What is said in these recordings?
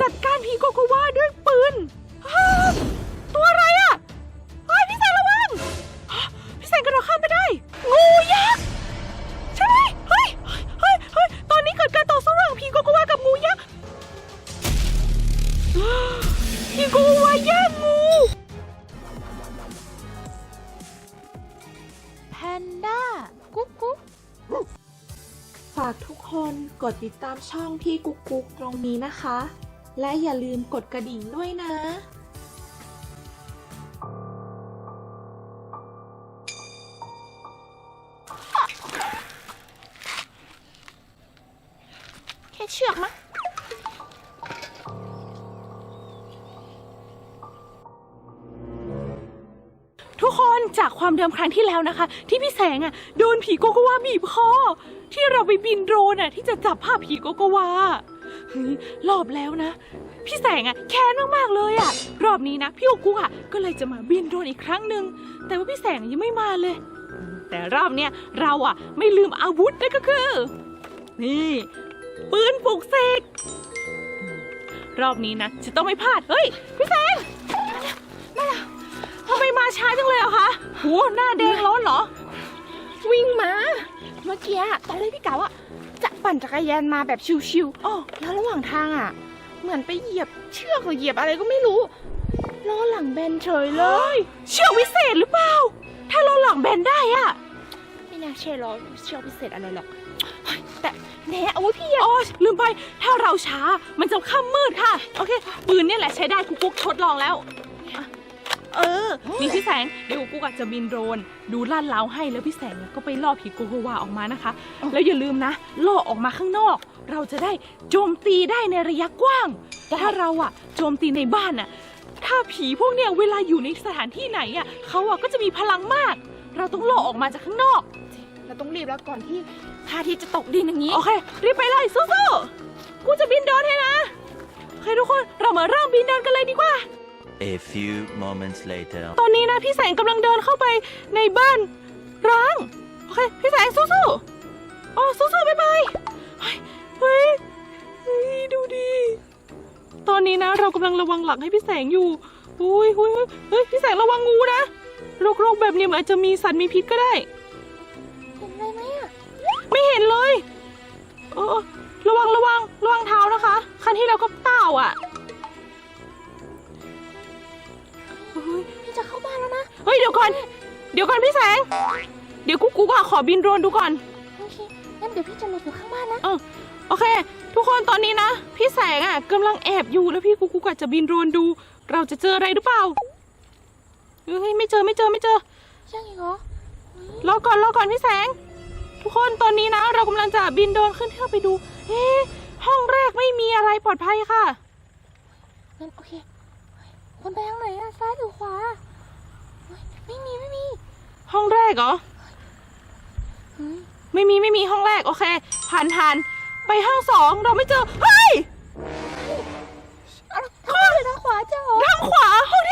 จัดการผีโกโกวาด้วยปืนอ้าวตัวอะไรอะเฮ้ยพี่แสงระวังฮะพี่แสงกระโดดข้ามไปได้ งูยักษ์ใช่ไหมเฮ้ยเฮ้ยเฮ้ยตอนนี้เกิดการต่อสู้ระหว่างผีโกโกวากับงูยักษ์ผีโกโกวาแย่งงูแพนด้ากุ๊กกุ๊กฝากทุกคนกดติดตามช่องพี่กุ๊กกุ๊กตรงนี้นะคะ และอย่าลืมกดกระดิ่งด้วยนะแค่เชือกมั้งทุกคนจากความเดิมครั้งที่แล้วนะคะ ที่พี่แสงอะโดนผีโกโกวาบีบคอที่เราไปบินโดรนอะที่จะจับภาพผีโกโกวา เฮ้ยรอบแล้วนะ พี่แสงอะแค้นมากๆเลยอะรอบนี้นะพี่โอกุอะก็เลยจะมาบินโดรนอีกครั้งหนึ่งแต่ว่าพี่แสงยังไม่มาเลย แต่รอบเนี้ยเราอะไม่ลืมอาวุธนั่นก็คือ นี่ปืนปลุกเสกรอบนี้นะจะต้องไม่พลาดเฮ้ยพี่แสงมาแล้วทำไมมาช้าจังเลยอะคะโหหน้าแดงร้อนเหรอ วิ่งมา เมื่อกี้ตอนแรกพี่กะว่าจะ ปั่นจักรยานมาแบบชิวอ๋อๆแล้วระหว่างทางอะ เหมือนไปเหยียบเชือกหรือเหยียบอะไรก็ไม่รู้ล้อหลังแบนเฉยเลย เชือกวิเศษหรือเปล่า ถ้าเราหลังแบนได้อะไม่น่าใช่ล้อเชือกพิเศษอะไรหรอกเฮ้ยแต่แน่โอ้ยพี่อะอ๋อลืมไป ถ้าเราช้ามันจะค่ำมืดค่ะ โอเค ปืนเนี่ยแหละใช้ได้กุ๊กกุ๊กทดลองแล้วอะ เออ นี่พี่แสง เดี๋ยวกุ๊กกุ๊กอาจจะบินโดรนดูลาดเล้าวให้แล้วพี่แสงก็ไปล่อผีโกโกวาออกมานะคะ แล้วอย่าลืมนะล่อออกมาข้างนอก เราจะได้โจมตีได้ในระยะกว้าง ถ้าเราอะโจมตีในบ้านอะถ้าผีพวกเนี้ยเวลาอยู่ในสถานที่ไหนอะเขาอะก็จะมีพลังมาก เราต้องล่อออกมาจากข้างนอก เราต้องรีบแล้วก่อนที่พระอาทิตย์จะตกดินอย่างนี้ โอเค รีบไปเลยสู้ๆกูจะบินโดรนให้นะโอเคทุกคนเรามาเริ่มบินโดรนกันเลยดีกว่า A few moments later. ตอนนี้นะพี่แสงกำลังเดินเข้าไปในบ้านร้าง โอเค พี่แสงสู้ๆอ๋อสู้ๆบ๊ายบายเฮ้ยเฮ้ยเฮ้ยดูดิตอนนี้นะเรากำลังระวังหลังให้พี่แสงอยู่อุ้ยอุ้ยเฮ้ยพี่แสงระวังงูนะโรคๆแบบนี้มันอาจจะมีสัตว์มีพิษก็ได้ เห็นอะไรไหมอะไม่เห็นเลย เออระวังระวังระวังเท้านะคะ คันที่เราก็เต้าอะ ฮ้ยพี่จะเข้าบ้านแล้วนะเฮ้ยเดี๋ยวก่อน เดี๋ยวก่อนพี่แสง เดี๋ยวกุ๊กกุ๊กอะขอบินโดรนดูก่อน โอเคงั้นเดี๋ยวพี่จะหลบอยู่ข้างบ้านนะเออโอเค ทุกคนตอนนี้นะ พี่แสงอะกำลังแอบอยู่แล้วพี่กุ๊กกุ๊กอะจะบินโดรนดู เราจะเจออะไรหรือเปล่าเฮ้ยไม่เจอไม่เจอไม่เจอ ยังอีกเหรอรอก่อนรอก่อนพี่แสง ทุกคนตอนนี้นะ เรากำลังจะบินโดรนขึ้นเที่ยวไปดู เอ๊ะห้องแรกไม่มีอะไรปลอดภัยค่ะ งั้นโอเค เฮ้ยคนไปทางไหนอะซ้ายหรือขวาเฮ้ยไม่มีไม่มีห้องแรกเหรอเฮ้ยไม่มีไม่มีห้องแรกโอเค ผ่านผ่านไปห้องสองเราไม่เจอ เฮ้ยอะไรทางซ้ายหรือทางขวาเจ้าเหรอทางขวาห้องที่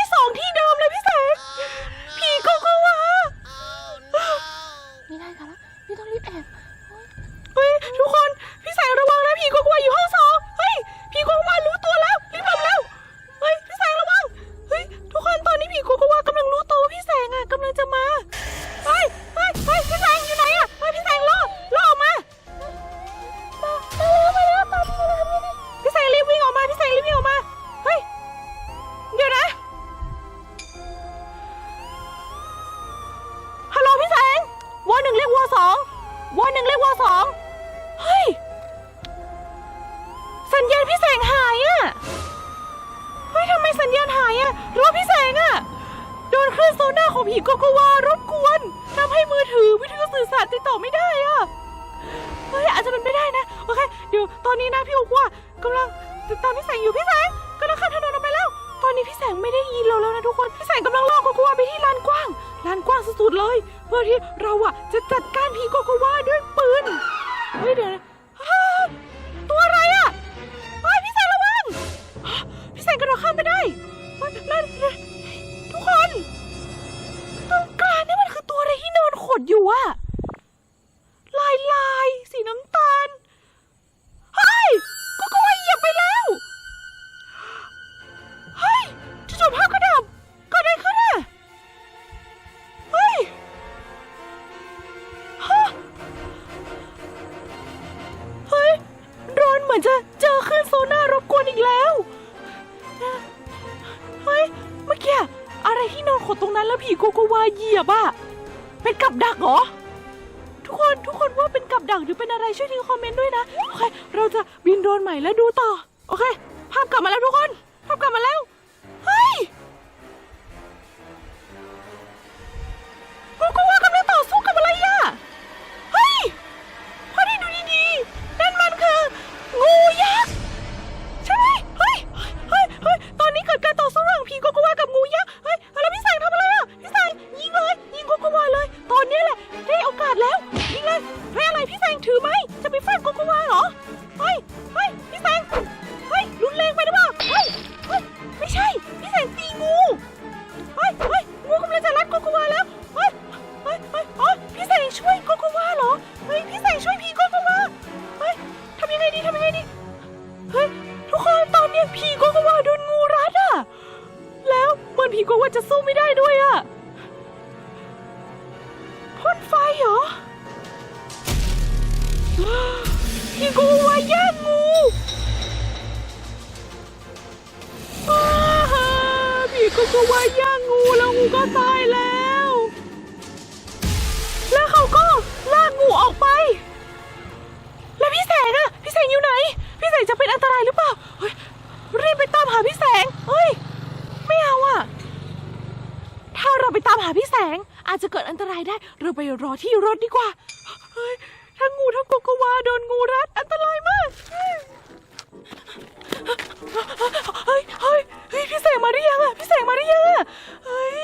อนนี้นะพี่อุกว่ากำลังติดตามพี่แสงอยู่พี่แสงกำลังข้ามถนนออกไปแล้ว ตอนนี้พี่แสงไม่ได้ยินเราแล้วนะทุกคนพี่แสงกำลังล่อโกโกวาไปที่ลานกว้างลานกว้างสุดๆเลย เพื่อที่เราอะจะจัดการผีโกโกวาด้วยปืนเฮ้ยเดี๋ยวนะตัวอะไรอะเฮ้ยพี่แสงระวังพี่แสงกระโดดข้ามไปได้นั่นทุกคนตรงกลางนี่มันคือตัวอะไรที่นอนขดอยู่อะ กับดักเหรอ ทุกคนทุกคนว่าเป็นกับดักหรือเป็นอะไรช่วยทิ้งคอมเมนต์ด้วยนะ โอเค เราจะบินโดรนใหม่แล้วดูต่อ โอเค ภาพกลับมาแล้วทุกคน ภาพกลับมาแล้ว กโกวาจะสู้ไม่ได้ด้วยอะพ่นไฟเหรอผีโกโกวาแย่งงูอ้าฮ่โกโกวาแย่งงูแล้วงูก็ตาย รอที่รถดีกว่า เฮ้ย ทั้งงูทั้งโกบกวาโดนงูรัดอันตรายมาก เฮ้ยเฮ้ยเฮ้ยพี่แสงมาหรือยังอะพี่แสงมาหรือยังอะเฮ้ย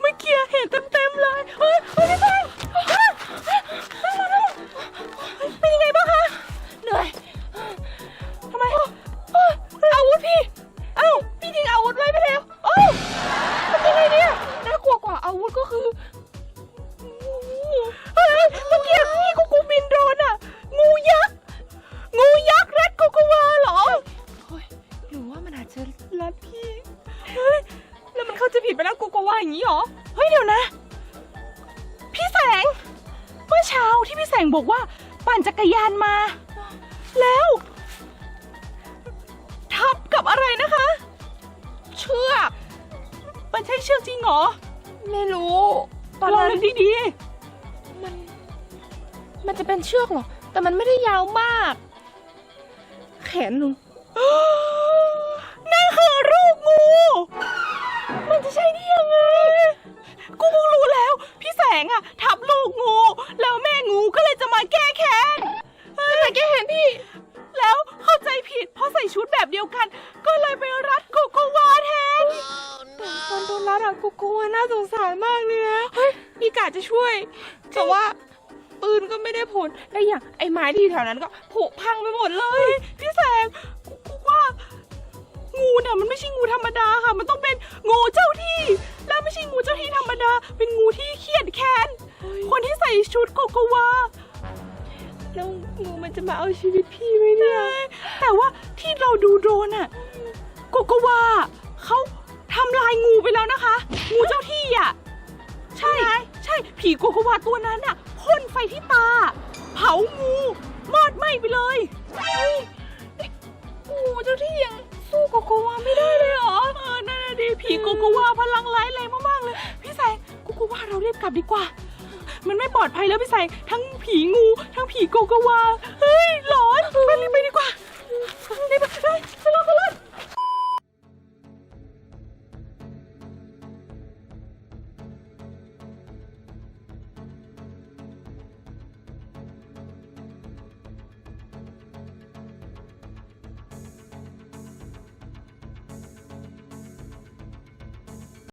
เมื่อกี้เห็นเต็มๆเลยเฮ้ยเฮ้ย พี่แสง อย่างนี้เหรอ เฮ้ยเดี๋ยวนะ พี่แสง เมื่อเช้าที่พี่แสงบอกว่า ปั่นจักรยานมา แล้ว ทับกับอะไรนะคะ เชือก มันใช่เชือกจริงเหรอไม่รู้ ตอนลองนั้นนึกดีมัน มันจะเป็นเชือกเหรอ แต่มันไม่ได้ยาวมาก แขนหนู ๆ แต่ว่าปืนก็ไม่ได้ผลและอย่างไอ้ไม้ที่แถวนั้นก็ผุพังไปหมดเลย พี่แสงกูกูว่า งูเนี่ยมันไม่ใช่งูธรรมดาค่ะ มันต้องเป็นงูเจ้าที่ แล้วไม่ใช่งูเจ้าที่ธรรมดา เป็นงูที่เครียดแค้นคนที่ใส่ชุดโกโกวาแล้วงูมันจะมาเอาชีวิตพี่ไหมเนี่ยแต่ว่าที่เราดูโดรนอะโกโกวาเขาทำลายงูไปแล้วนะคะ งูเจ้าที่อะใช่ ใช่ผีโกโกวาตัวนั้นอะพ่นไฟที่ตา เผางูมอดไหม้ไปเลยงูเจ้าที่ยังสู้โกโกวาไม่ได้เลยเหรอเออนั่นน่ะดิผีโกโกวาพลังร้ายแรงมากๆเลย พี่แสงโกโกวาเราเรียบกลับดีกว่า มันไม่ปลอดภัยแล้วพี่แสงทั้งผีงู ทั้งผีโกโกวาเฮ้ยหลอนไปรีบไปดีกว่า